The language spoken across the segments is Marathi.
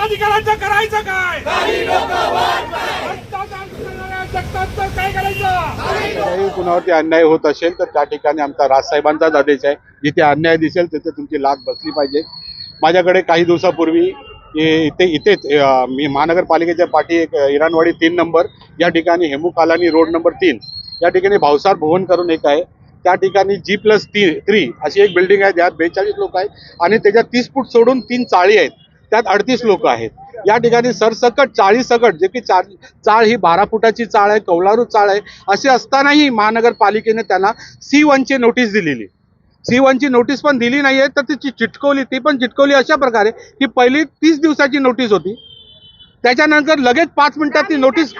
अधिकाऱ्यांचं करायचं काय? करायचं? कुणावरती अन्याय होत असेल तर त्या ठिकाणी आमचा राजसाहेबांचाच आदेश आहे. जिथे अन्याय दिसेल तिथे तुमची लाच बसली पाहिजे. माझ्याकडे काही दिवसापूर्वी इथे इथेच मी महानगरपालिकेच्या पाठी एक इराणवाडी तीन नंबर या ठिकाणी हेमू कालानी रोड नंबर तीन. या ठिकाणी भावसार भवन करून एक आहे. त्या ठिकाणी जी प्लस ती थ्री अशी एक बिल्डिंग आहे ज्यात बेचाळीस लोक आहेत आणि त्याच्यात तीस फूट सोडून तीन चाळी आहेत. त्यात अडतीस लोक आहेत. या ठिकाणी सरसकट चाळी सकट जे की चाळ चाळ ही बारा फुटाची चाळ आहे कौलारू चाळ आहे असे असतानाही महानगरपालिकेने त्यांना सी वनची नोटीस दिलेली. सी वनची नोटीस पण दिली नाहीये तर ती चिटकवली ती पण चिटकवली अशा प्रकारे की पहिली तीस दिवसाची नोटीस होती. त्याच्यानंतर लगेच पाच मिनिटात ती नोटीस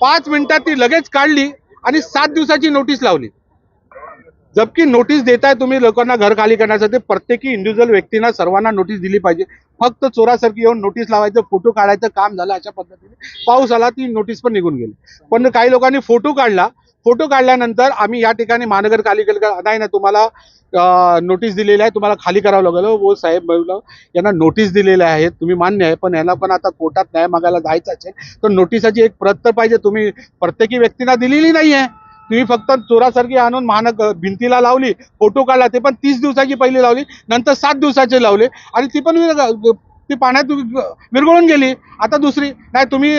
पाच मिनिटात ती लगेच काढली आणि सात दिवसाची नोटीस लावली. जबकी नोटीस देताय तुम्ही लोकांना घर खाली करण्यासाठी प्रत्येकी इंडिव्हिज्युअल व्यक्तींना सर्वांना नोटीस दिली पाहिजे. फक्त चोरासारखी येऊन नोटीस लावायचं फोटो काढायचं काम झालं अशा पद्धतीने. पाऊस आला ती नोटीस पण निघून गेली. पण काही लोकांनी फोटो काढला. फोटो काढल्यानंतर आम्ही या ठिकाणी महानगरपालिकेला नाही ना तुम्हाला नोटीस दिलेली आहे. तुम्हाला खाली करावं लागलं. वो हो, साहेब यांना नोटीस दिलेल्या आहेत. तुम्ही मान्य आहे. पण यांना पण आता कोर्टात न्याय मागायला जायचं असेल तर नोटिसाची एक प्रत तर पाहिजे. तुम्ही प्रत्येकी व्यक्तींना दिलेली नाही आहे तुम्ही फक्त चोरासारखी आणून महानग भिंतीला लावली फोटो काढला ते पण तीस दिवसाची पहिली लावली नंतर सात दिवसाचे लावले. आणि ती पण ती पाण्यात विरघळून गेली. आता दुसरी नाही तुम्ही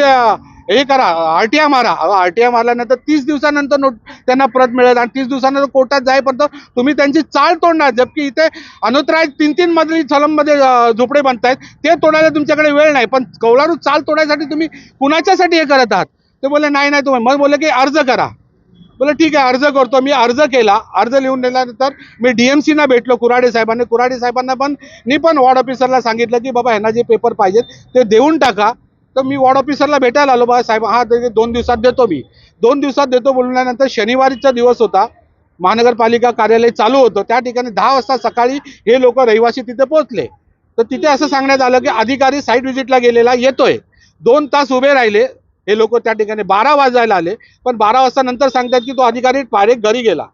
हे करा आरटीआय मारा. आरटीआय मारल्यानंतर तीस दिवसानंतर नोट त्यांना परत मिळेल. आणि तीस दिवसानंतर कोर्टात जाईपर्यंत तुम्ही त्यांची चाळ तोडणार. जबकी इथे अनुत्राय तीन तीन मजली मध्ये झोपडे बांधतायत ते तोडायला तुमच्याकडे वेळ नाही. पण कौलारू चाल तोडायसाठी तुम्ही कुणाच्यासाठी हे करत आहात? ते बोलले नाही नाही तुम्ही मग बोलले की अर्ज करा. बोला ठीक आहे अर्ज करतो. मी अर्ज केला. अर्ज लिहून दिल्यानंतर मी डीएमसीना भेटलो कुराडे साहेबांनी. कुराडे साहेबांना पण मी पण वॉर्ड ऑफिसरला सांगितलं की बाबा ह्यांना जे पेपर पाहिजेत ते देऊन टाका. तर मी वॉर्ड ऑफिसरला भेटायला आलो. बाबा साहेब हा ते दोन दिवसात देतो मी. दोन दिवसात देतो बोलल्यानंतर शनिवारीचा दिवस होता. महानगरपालिका कार्यालय चालू होतं. त्या ठिकाणी दहा वाजता सकाळी हे लोक रहिवासी तिथे पोहोचले. तर तिथे असं सांगण्यात आलं की अधिकारी साईट व्हिजिटला गेलेला येतोय. दोन तास उभे राहिले. हे लोक त्या ठिकाणी बारा वाजायला आले पण बारा वाजता नंतर सांगतात की तो अधिकारी डायरेक्ट घरी गेला.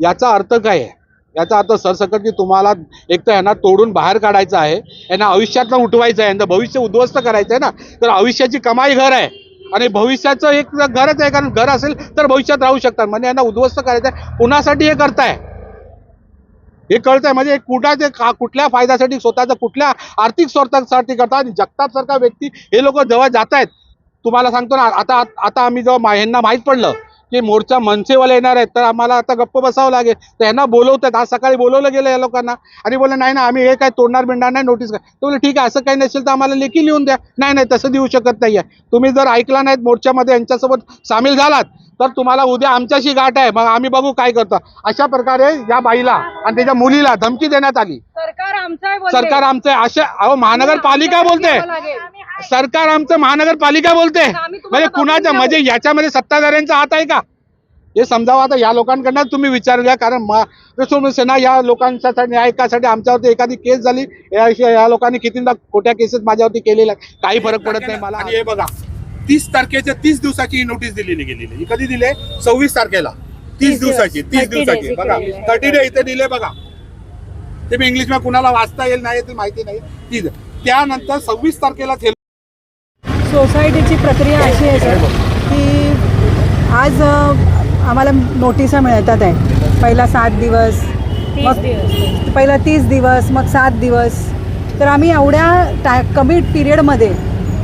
याचा अर्थ काय आहे? याचा अर्थ सरसकट की तुम्हाला एक तर यांना तोडून बाहेर काढायचं आहे यांना आयुष्यातनं उठवायचं आहे यांना भविष्य उद्ध्वस्त करायचं आहे ना तर आयुष्याची कमाई घर आहे. आणि भविष्याचं एक घरच आहे कारण घर असेल तर भविष्यात राहू शकतात. म्हणजे यांना उद्ध्वस्त करायचं आहे. कुणासाठी हे करताय? हे कळतंय. म्हणजे कुणाचे का कुठल्या फायद्यासाठी स्वतःचा कुठल्या आर्थिक स्वार्थासाठी करतात. आणि जगताप सारखा व्यक्ती हे लोक जेव्हा जात आहेत तुम्हाला सांगतो ना आता आता आम्ही जेव्हा मा- ह्यांना माहीत पडलं की मोर्चा मनसेवाले येणार आहेत तर आम्हाला आता गप्प बसावं लागेल. तर यांना बोलवतात आज सकाळी बोलवलं गेलं या लोकांना. आणि बोलले नाही ना आम्ही हे काय तोडणार बिडणार नाही नोटीस काय. तो बोलले ठीक आहे असं काही नसेल तर आम्हाला लेखी लिहून द्या. नाही नाही तसं देऊ शकत नाही आहे तुम्ही जर ऐकला नाहीत मोर्चामध्ये यांच्यासोबत सामील झालात तर तुम्हाला उद्या आमच्याशी गाठ आहे. मग आम्ही बघू काय करतो. अशा प्रकारे या बाईला आणि त्याच्या मुलीला धमकी देण्यात आली. सरकार आमचं. सरकार आमचं. अशा अहो महानगरपालिका बोलते. सरकार आमचं महानगरपालिका बोलते. म्हणजे कुणाच्या म्हणजे याच्यामध्ये सत्ताधाऱ्यांचा हात आहे का? हे समजावं आता या लोकांकडनं तुम्ही विचार घ्या कारण सेना या लोकांच्या न्यायकासाठी आमच्यावरती एखादी केस झाली. या या लोकांनी कितीदा खोट्या केसेस माझ्यावरती केलेल्या. काही फरक पडत नाही मला. आणि हे बघा तीस तारखेच्या तीस दिवसाची नोटीस दिलेली गेलेली कधी दिले? सव्वीस तारखेला. तीस दिवसाची तीस 30 दिवसाची. बघा. थर्टी डे इथे दिले बघा. ते मी इंग्लिशमध्ये कुणाला वाचता येईल नाही ते माहिती नाही. त्यानंतर सव्वीस तारखेला सोसायटीची प्रक्रिया अशी आहे सर की आज आम्हाला नोटिसा मिळतात आहे. पहिला सात दिवस मग. पहिला तीस दिवस मग सात दिवस. तर आम्ही एवढ्या टा कमी पिरियडमध्ये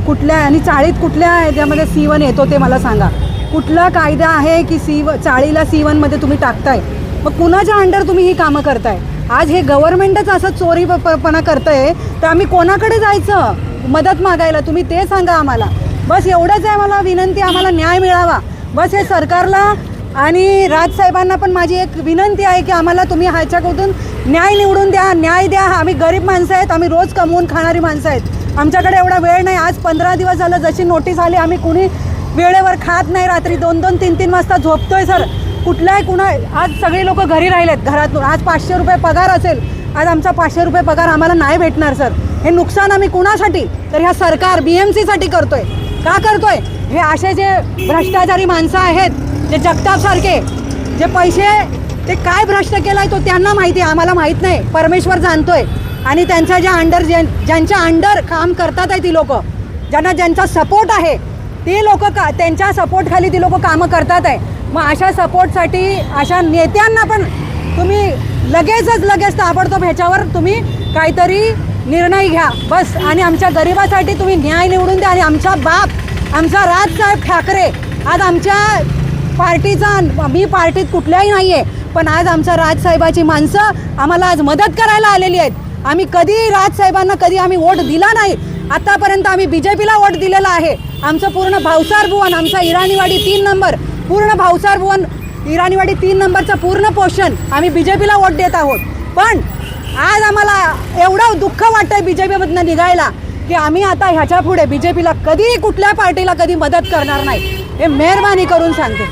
कुठल्या आणि चाळीत कुठल्या ह्याच्यामध्ये सी वन येतो ते मला सांगा. कुठला कायदा आहे की सी व चाळीला सी वनमध्ये तुम्ही टाकताय? मग कुणाच्या अंडर तुम्ही ही कामं करताय? आज हे गव्हर्नमेंटच असं चोरी प- प- पणा करतंय तर आम्ही कोणाकडे जायचं? मदत मागायला तुम्ही ते सांगा आम्हाला. बस एवढंच आहे मला विनंती आम्हाला न्याय मिळावा. बस हे सरकारला आणि राजसाहेबांना पण माझी एक विनंती आहे की आम्हाला तुम्ही ह्याच्याकडून न्याय निवडून द्या न्याय द्या. आम्ही गरीब माणसं आहेत आम्ही रोज कमवून खाणारी माणसं आहेत. आमच्याकडे एवढा वेळ नाही. आज पंधरा दिवस झालं जशी नोटीस आली आम्ही कुणी वेळेवर खात नाही. रात्री दोन दोन तीन तीन वाजता झोपतोय सर. कुठल्याही कुणा आज सगळे लोक घरी राहिलेत घरातून. आज पाचशे रुपये पगार असेल. आज आमचा पाचशे रुपये पगार आम्हाला नाही भेटणार सर. हे नुकसान आम्ही कुणासाठी? तर ह्या सरकार बी एम सीसाठी करतोय. का करतोय? हे असे जे भ्रष्टाचारी माणसं आहेत जे जगतापसारखे जे पैसे ते काय भ्रष्ट केलाय तो त्यांना माहिती आहे आम्हाला माहीत नाही. परमेश्वर जाणतोय. आणि त्यांच्या ज्या अंडर ज्यांच्या अंडर काम करतात आहे ती लोक ज्यांना ज्यांचा सपोर्ट आहे ती लोक का त्यांच्या सपोर्टखाली ती लोक कामं करतात आहे. मग अशा सपोर्टसाठी अशा नेत्यांना पण तुम्ही लगेचच लगेच ताबडतोब ह्याच्यावर तुम्ही काहीतरी निर्णय घ्या. बस. आणि आमच्या गरिबासाठी तुम्ही न्याय निवडून द्या. आणि आमचा बाप आमचा राजसाहेब ठाकरे आज आमच्या पार्टीचा मी पार्टीत कुठल्याही नाही आहे पण आज आमच्या राजसाहेबाची माणसं आम्हाला आज मदत करायला आलेली आहेत. आम्ही कधी राजसाहेबांना कधी आम्ही वोट दिला नाही. आतापर्यंत आम्ही बी जे पीला वोट दिलेला आहे. आमचं पूर्ण भावसार भुवन आमचा इराणीवाडी तीन नंबर पूर्ण भावसार भुवन इराणीवाडी तीन नंबरचं पूर्ण पोषण आम्ही बी जे पीला वोट देत आहोत. पण आज आम्हाला एवढं दुःख वाटतंय बी जे पीमधनं निघायला की आम्ही आता ह्याच्या पुढे बी जे पीला कधी कुठल्या पार्टीला कधी मदत करणार नाही. हे मेहरबानी करून सांगते.